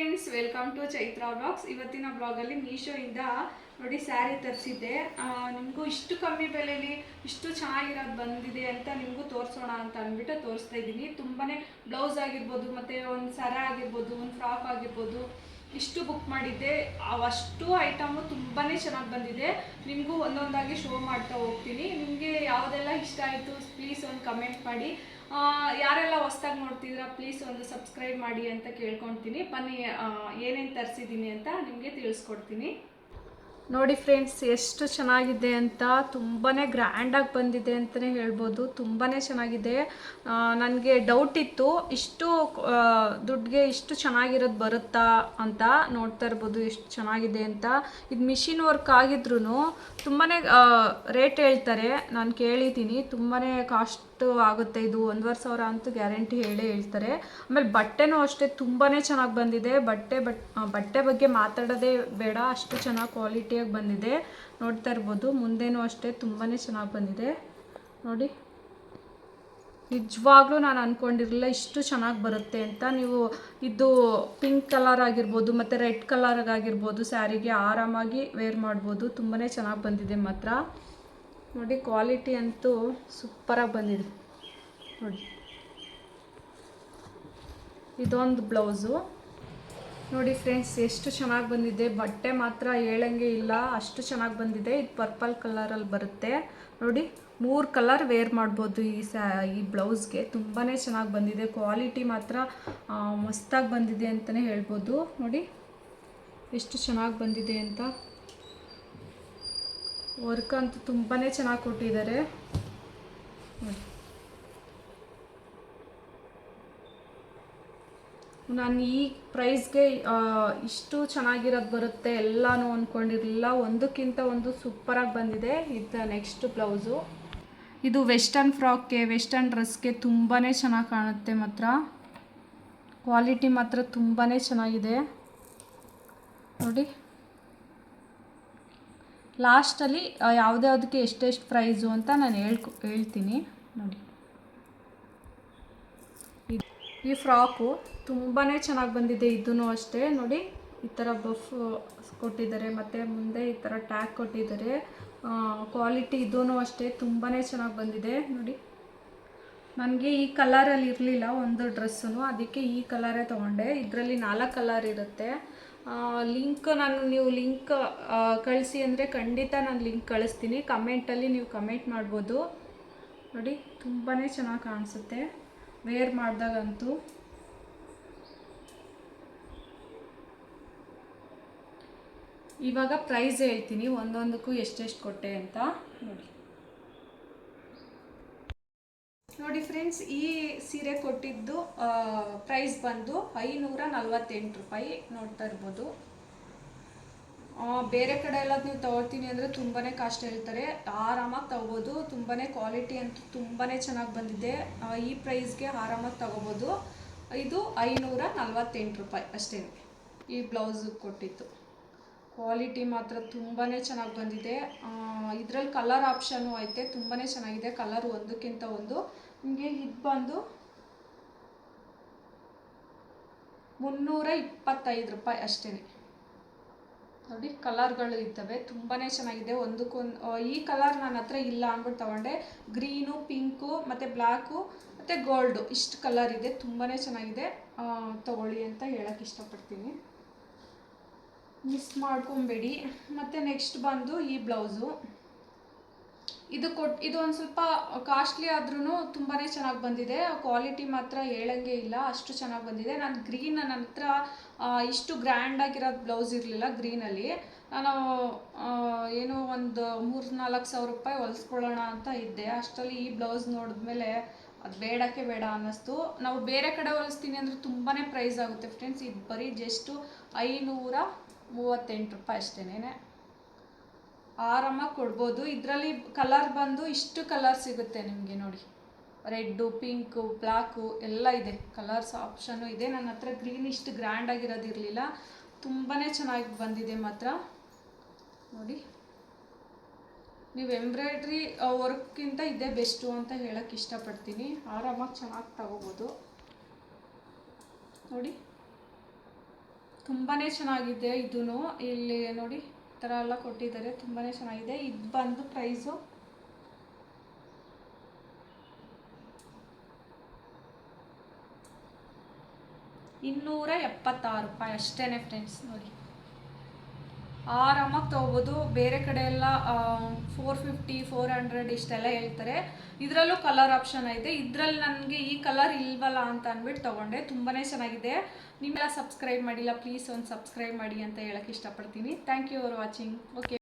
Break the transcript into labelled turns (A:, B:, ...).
A: Friends welcome to Chaitra blogs ಇವತ್ತಿನ ಬ್ಲಾಗಲ್ಲಿ ಮೀಶೋಯಿಂದ ನೋಡಿ ಸ್ಯಾರಿ ತರಿಸಿದ್ದೆ. ನಿಮಗೂ ಇಷ್ಟು ಕಮ್ಮಿ ಬೆಲೆಯಲ್ಲಿ ಇಷ್ಟು ಚೆನ್ನಾಗಿರೋದು ಬಂದಿದೆ ಅಂತ ನಿಮಗೂ ತೋರಿಸೋಣ ಅಂತ ಅಂದ್ಬಿಟ್ಟು ತೋರಿಸ್ತಾ ಇದ್ದೀನಿ. ತುಂಬಾ ಬ್ಲೌಸ್ ಆಗಿರ್ಬೋದು, ಮತ್ತು ಒಂದು ಸರ ಆಗಿರ್ಬೋದು, ಒಂದು ಫ್ರಾಕ್ ಆಗಿರ್ಬೋದು ಇಷ್ಟು ಬುಕ್ ಮಾಡಿದ್ದೆ. ಅವಷ್ಟು ಐಟಮು ತುಂಬಾ ಚೆನ್ನಾಗಿ ಬಂದಿದೆ. ನಿಮಗೂ ಒಂದೊಂದಾಗಿ ಶೋ ಮಾಡ್ತಾ ಹೋಗ್ತೀನಿ. ನಿಮಗೆ ಯಾವುದೆಲ್ಲ ಇಷ್ಟ ಆಯಿತು ಪ್ಲೀಸ್ ಒಂದು ಕಮೆಂಟ್ ಮಾಡಿ. ಯಾರೆಲ್ಲ ಹೊಸ್ದಾಗಿ ನೋಡ್ತಿದ್ರ ಪ್ಲೀಸ್ ಒಂದು ಸಬ್ಸ್ಕ್ರೈಬ್ ಮಾಡಿ ಅಂತ ಕೇಳ್ಕೊಳ್ತೀನಿ ಬನ್ನಿ ಏನೇನು ತರಿಸಿದ್ದೀನಿ ಅಂತ ನಿಮಗೆ ತಿಳಿಸ್ಕೊಡ್ತೀನಿ. ನೋಡಿ ಫ್ರೆಂಡ್ಸ್ ಎಷ್ಟು ಚೆನ್ನಾಗಿದೆ ಅಂತ ತುಂಬಾ ಗ್ರ್ಯಾಂಡಾಗಿ ಬಂದಿದೆ ಅಂತಲೇ ಹೇಳ್ಬೋದು. ತುಂಬಾ ಚೆನ್ನಾಗಿದೆ. ನನಗೆ ಡೌಟ್ ಇತ್ತು, ಇಷ್ಟು ದುಡ್ಡಿಗೆ ಇಷ್ಟು ಚೆನ್ನಾಗಿರೋದು ಬರುತ್ತಾ ಅಂತ ನೋಡ್ತಾ ಇರ್ಬೋದು ಎಷ್ಟು ಚೆನ್ನಾಗಿದೆ ಅಂತ. ಇದು ಮಿಷಿನ್ ವರ್ಕ್ ಆಗಿದ್ರೂ ತುಂಬಾ ರೇಟ್ ಹೇಳ್ತಾರೆ. ನಾನು ಕೇಳಿದ್ದೀನಿ ತುಂಬಾ ಕಾಸ್ಟ್ ಆಗುತ್ತೆ ಇದು? ಒಂದುವರೆ ಸಾವಿರ ಅಂತೂ ಗ್ಯಾರಂಟಿ ಹೇಳೇ ಹೇಳ್ತಾರೆ. ಆಮೇಲೆ ಬಟ್ಟೆನೂ ಅಷ್ಟೇ ತುಂಬಾ ಚೆನ್ನಾಗಿ ಬಂದಿದೆ. ಬಟ್ಟೆ ಬಟ್ ಬಟ್ಟೆ ಬಗ್ಗೆ ಮಾತಾಡೋದೇ ಬೇಡ. ಅಷ್ಟು ಚೆನ್ನಾಗಿ ಕ್ವಾಲಿಟಿಯಾಗಿ ಬಂದಿದೆ. ನೋಡ್ತಾ ಇರ್ಬೋದು. ಮುಂದೆನೂ ಅಷ್ಟೇ ತುಂಬಾ ಚೆನ್ನಾಗಿ ಬಂದಿದೆ. ನೋಡಿ. ನಿಜವಾಗ್ಲೂ ನಾನು ಅಂದ್ಕೊಂಡಿರಲಿಲ್ಲ ಇಷ್ಟು ಚೆನ್ನಾಗಿ ಬರುತ್ತೆ ಅಂತ. ನೀವು ಇದು ಪಿಂಕ್ ಕಲರ್ ಆಗಿರ್ಬೋದು, ಮತ್ತು ರೆಡ್ ಕಲರ್ ಆಗಿರ್ಬೋದು ಸ್ಯಾರಿಗೆ ಆರಾಮಾಗಿ ವೇರ್ ಮಾಡ್ಬೋದು. ತುಂಬಾ ಚೆನ್ನಾಗಿ ಬಂದಿದೆ ಮಾತ್ರ. ನೋಡಿ ಕ್ವಾಲಿಟಿ ಅಂತೂ ಸೂಪರಾಗಿ ಬಂದಿದೆ. ನೋಡಿ. ಇದೊಂದು ಬ್ಲೌಸು ನೋಡಿ ಫ್ರೆಂಡ್ಸ್ ಎಷ್ಟು ಚೆನ್ನಾಗಿ ಬಂದಿದೆ. ಬಟ್ಟೆ ಮಾತ್ರ ಹೇಳಂಗೆ ಇಲ್ಲ, ಅಷ್ಟು ಚೆನ್ನಾಗಿ ಬಂದಿದೆ. ಇದು ಪರ್ಪಲ್ ಕಲರಲ್ಲಿ ಬರುತ್ತೆ. ನೋಡಿ, ಮೂರು ಕಲರ್ ವೇರ್ ಮಾಡ್ಬೋದು ಈ ಸ್ಯಾ ಈ ಬ್ಲೌಸ್ಗೆ ತುಂಬಾ ಚೆನ್ನಾಗಿ ಬಂದಿದೆ. ಕ್ವಾಲಿಟಿ ಮಾತ್ರ ಮಸ್ತಾಗಿ ಬಂದಿದೆ ಅಂತಲೇ ಹೇಳ್ಬೋದು. ನೋಡಿ, ಎಷ್ಟು ಚೆನ್ನಾಗಿ ಬಂದಿದೆ ಅಂತ. ವರ್ಕ್ ಅಂತೂ ತುಂಬಾ ಚೆನ್ನಾಗಿ ಕೊಟ್ಟಿದ್ದಾರೆ. ನಾನು ಈ ಪ್ರೈಸ್ಗೆ ಇಷ್ಟು ಚೆನ್ನಾಗಿರೋದು ಬರುತ್ತೆ ಎಲ್ಲನೂ ಅಂದ್ಕೊಂಡಿರಲಿಲ್ಲ ಒಂದಕ್ಕಿಂತ ಒಂದು ಸೂಪರಾಗಿ ಬಂದಿದೆ. ಇದು ನೆಕ್ಸ್ಟ್ ಬ್ಲೌಸು. ಇದು ವೆಸ್ಟರ್ನ್ ಫ್ರಾಕ್ಗೆ, ವೆಸ್ಟರ್ನ್ ಡ್ರೆಸ್ಗೆ ತುಂಬಾ ಚೆನ್ನಾಗಿ ಕಾಣುತ್ತೆ ಮಾತ್ರ. ಕ್ವಾಲಿಟಿ ಮಾತ್ರ ತುಂಬಾ ಚೆನ್ನಾಗಿದೆ. ನೋಡಿ. ಲಾಸ್ಟಲ್ಲಿ ಯಾವುದ್ಯಾವುದಕ್ಕೆ ಎಷ್ಟೆಷ್ಟು ಪ್ರೈಸು ಅಂತ ನಾನು ಹೇಳ್ಕೊ, ಹೇಳ್ತೀನಿ. ನೋಡಿ. ಈ ಫ್ರಾಕು ತುಂಬಾ ಚೆನ್ನಾಗಿ ಬಂದಿದೆ ಇದೂ ಅಷ್ಟೇ. ನೋಡಿ, ಈ ಥರ ಬಫ್ ಕೊಟ್ಟಿದ್ದಾರೆ, ಮತ್ತು ಮುಂದೆ ಈ ಥರ ಟ್ಯಾಗ್ ಕೊಟ್ಟಿದ್ದಾರೆ. ಕ್ವಾಲಿಟಿ ಇದೂ ಅಷ್ಟೇ ತುಂಬಾ ಚೆನ್ನಾಗಿ ಬಂದಿದೆ. ನೋಡಿ. ನನಗೆ ಈ ಕಲರಲ್ಲಿ ಇರಲಿಲ್ಲ, ಒಂದು ಡ್ರೆಸ್ಸು ಅದಕ್ಕೆ ಈ ಕಲರೇ ತೊಗೊಂಡೆ. ಇದರಲ್ಲಿ ನಾಲ್ಕು ಕಲರ್ ಇರುತ್ತೆ. ಲಿಂಕ್ ನಾನು ನೀವು ಲಿಂಕ್ ಕಳಿಸಿ ಅಂದರೆ ಖಂಡಿತ ನಾನು ಲಿಂಕ್ ಕಳಿಸ್ತೀನಿ. ಕಮೆಂಟಲ್ಲಿ ನೀವು ಕಮೆಂಟ್ ಮಾಡ್ಬೋದು. ನೋಡಿ ತುಂಬಾ ಚೆನ್ನಾಗಿ ಕಾಣಿಸುತ್ತೆ. ವೇರ್ ಮಾಡಿದಾಗಂತೂ. ಇವಾಗ ಪ್ರೈಸ್ ಹೇಳ್ತೀನಿ, ಒಂದೊಂದಕ್ಕೂ ಎಷ್ಟೆಷ್ಟು ಕೊಟ್ಟೆ ಅಂತ. ನೋಡಿ. ನೋಡಿ ಫ್ರೆಂಡ್ಸ್ ಈ ಸೀರೆ ಕೊಟ್ಟಿದ್ದು ಪ್ರೈಸ್ ಬಂದು ಐನೂರ ನಲ್ವತ್ತೆಂಟು ರೂಪಾಯಿ ನೋಡ್ತಾ ಇರ್ಬೋದು. ಬೇರೆ ಕಡೆ ಎಲ್ಲ ನೀವು ತಗೊಳ್ತೀನಿ ಅಂದರೆ ತುಂಬಾ ಕಾಸ್ಟ್ ಹೇಳ್ತಾರೆ. ಆರಾಮಾಗಿ ತಗೋಬೋದು. ತುಂಬಾ ಕ್ವಾಲಿಟಿ ಅಂತೂ ತುಂಬಾ ಚೆನ್ನಾಗಿ ಬಂದಿದೆ. ಈ ಪ್ರೈಸ್ಗೆ ಆರಾಮಾಗಿ ತಗೋಬೋದು. ಇದು ಐನೂರ ನಲ್ವತ್ತೆಂಟು ರೂಪಾಯಿ ಅಷ್ಟೇ ಈ ಬ್ಲೌಸ್ ಕೊಟ್ಟಿತ್ತು ಕ್ವಾಲಿಟಿ ಮಾತ್ರ ತುಂಬಾ ಚೆನ್ನಾಗಿ ಬಂದಿದೆ. ಇದರಲ್ಲಿ ಕಲರ್ ಆಪ್ಷನು ಐತೆ. ತುಂಬಾ ಚೆನ್ನಾಗಿದೆ. ಕಲರ್ ಒಂದಕ್ಕಿಂತ ಒಂದು ನಿಮಗೆ ಇದು ಬಂದು ಮುನ್ನೂರ ಇಪ್ಪತ್ತೈದು ರೂಪಾಯಿ ಅಷ್ಟೇ ನೋಡಿ, ಕಲರ್ಗಳು ಇದ್ದಾವೆ ತುಂಬಾ ಚೆನ್ನಾಗಿದೆ. ಒಂದಕ್ಕೊಂದು ಈ ಕಲರ್ ನನ್ನ ಹತ್ರ ಇಲ್ಲ ಅಂದ್ಬಿಟ್ಟು ತಗೊಂಡೆ. ಗ್ರೀನು, ಪಿಂಕು, ಮತ್ತು ಬ್ಲ್ಯಾಕು ಮತ್ತು ಗೋಲ್ಡು, ಇಷ್ಟು ಕಲರ್ ಇದೆ ತುಂಬಾ ಚೆನ್ನಾಗಿದೆ. ತಗೊಳ್ಳಿ ಅಂತ ಹೇಳಕ್ಕೆ ಇಷ್ಟಪಡ್ತೀನಿ. ಮಿಸ್ ಮಾಡ್ಕೊಬೇಡಿ. ಮತ್ತು ನೆಕ್ಸ್ಟ್ ಬಂದು ಈ ಬ್ಲೌಸು. ಇದು ಕೊಟ್, ಇದು ಒಂದು ಸ್ವಲ್ಪ ಕಾಸ್ಟ್ಲಿ ಆದ್ರೂ ತುಂಬಾ ಚೆನ್ನಾಗಿ ಬಂದಿದೆ. ಕ್ವಾಲಿಟಿ ಮಾತ್ರ ಹೇಳಂಗೆ ಇಲ್ಲ, ಅಷ್ಟು ಚೆನ್ನಾಗಿ ಬಂದಿದೆ. ನಾನು ಗ್ರೀನ್ ನನ್ನ ಹತ್ರ ಇಷ್ಟು ಆಗಿರೋದು ಬ್ಲೌಸ್ ಇರಲಿಲ್ಲ ಗ್ರೀನಲ್ಲಿ ನಾನು ಏನೋ ಒಂದು ಮೂರು ನಾಲ್ಕು ಸಾವಿರ ರೂಪಾಯಿ ಹೊಲಿಸ್ಕೊಳ್ಳೋಣ ಅಂತ ಇದ್ದೆ. ಅಷ್ಟರಲ್ಲಿ ಈ ಬ್ಲೌಸ್ ನೋಡಿದ್ಮೇಲೆ ಅದು ಬೇಡಕ್ಕೆ ಬೇಡ ಅನ್ನಿಸ್ತು. ನಾವು ಬೇರೆ ಕಡೆ ಹೊಲಿಸ್ತೀನಿ ಅಂದರೆ ತುಂಬಾ ಪ್ರೈಸ್ ಆಗುತ್ತೆ ಫ್ರೆಂಡ್ಸ್ ಇದು ಬರೀ ಜಸ್ಟು ಐನೂರ ಮೂವತ್ತೆಂಟು ರೂಪಾಯಿ ಅಷ್ಟೇನೆ ಆರಾಮಾಗಿ ಕೊಡ್ಬೋದು. ಇದರಲ್ಲಿ ಕಲರ್ ಬಂದು ಇಷ್ಟು ಕಲರ್ ಸಿಗುತ್ತೆ ನಿಮಗೆ ನೋಡಿ. ರೆಡ್ಡು ಪಿಂಕು ಬ್ಲ್ಯಾಕು ಎಲ್ಲ ಇದೆ. ಕಲರ್ಸ್ ಆಪ್ಷನ್ನು ಇದೆ. ನನ್ನ ಹತ್ರ ಗ್ರೀನ್ ಇಷ್ಟು ಗ್ರ್ಯಾಂಡ್ ಆಗಿರೋದಿರಲಿಲ್ಲ ತುಂಬಾ ಚೆನ್ನಾಗಿ ಬಂದಿದೆ ಮಾತ್ರ. ನೋಡಿ. ನೀವು ಎಂಬ್ರಾಯ್ಡ್ರಿ ವರ್ಕ್ಗಿಂತ ಇದೇ ಬೆಸ್ಟು ಅಂತ ಹೇಳಕ್ಕೆ ಇಷ್ಟಪಡ್ತೀನಿ. ಆರಾಮಾಗಿ ಚೆನ್ನಾಗಿ ತಗೋಬೋದು. ನೋಡಿ. ತುಂಬಾ ಚೆನ್ನಾಗಿದೆ ಇದೂ ಇಲ್ಲಿ ನೋಡಿ. ಥರ ಎಲ್ಲ ಕೊಟ್ಟಿದ್ದಾರೆ. ತುಂಬಾ ಚೆನ್ನಾಗಿದೆ. ಇದು ಬಂದು ಪ್ರೈಸು ಇನ್ನೂರ ಎಪ್ಪತ್ತಾರು ರೂಪಾಯಿ ಅಷ್ಟೇ ಫ್ರೆಂಡ್ಸ್ ನೋಡಿ. ಆರಾಮಾಗಿ ತೊಗೋಬೋದು ಬೇರೆ ಕಡೆ ಎಲ್ಲ ಫೋರ್ ಫಿಫ್ಟಿ ಫೋರ್ ಹಂಡ್ರೆಡ್ ಇಷ್ಟೆಲ್ಲ ಹೇಳ್ತಾರೆ. ಇದರಲ್ಲೂ ಕಲರ್ ಆಪ್ಷನ್ ಐತೆ ಇದರಲ್ಲಿ ನನಗೆ ಈ ಕಲರ್ ಇಲ್ವಲ್ಲ ಅಂತ ಅಂದ್ಬಿಟ್ಟು ತೊಗೊಂಡೆ. ತುಂಬಾ ಚೆನ್ನಾಗಿದೆ. ನಿಮ್ಮೆಲ್ಲ ಸಬ್ಸ್ಕ್ರೈಬ್ ಮಾಡಿಲ್ಲ ಪ್ಲೀಸ್ ಒಂದು ಸಬ್ಸ್ಕ್ರೈಬ್ ಮಾಡಿ ಅಂತ ಹೇಳಕ್ಕೆ ಇಷ್ಟಪಡ್ತೀನಿ. Thank you for watching okay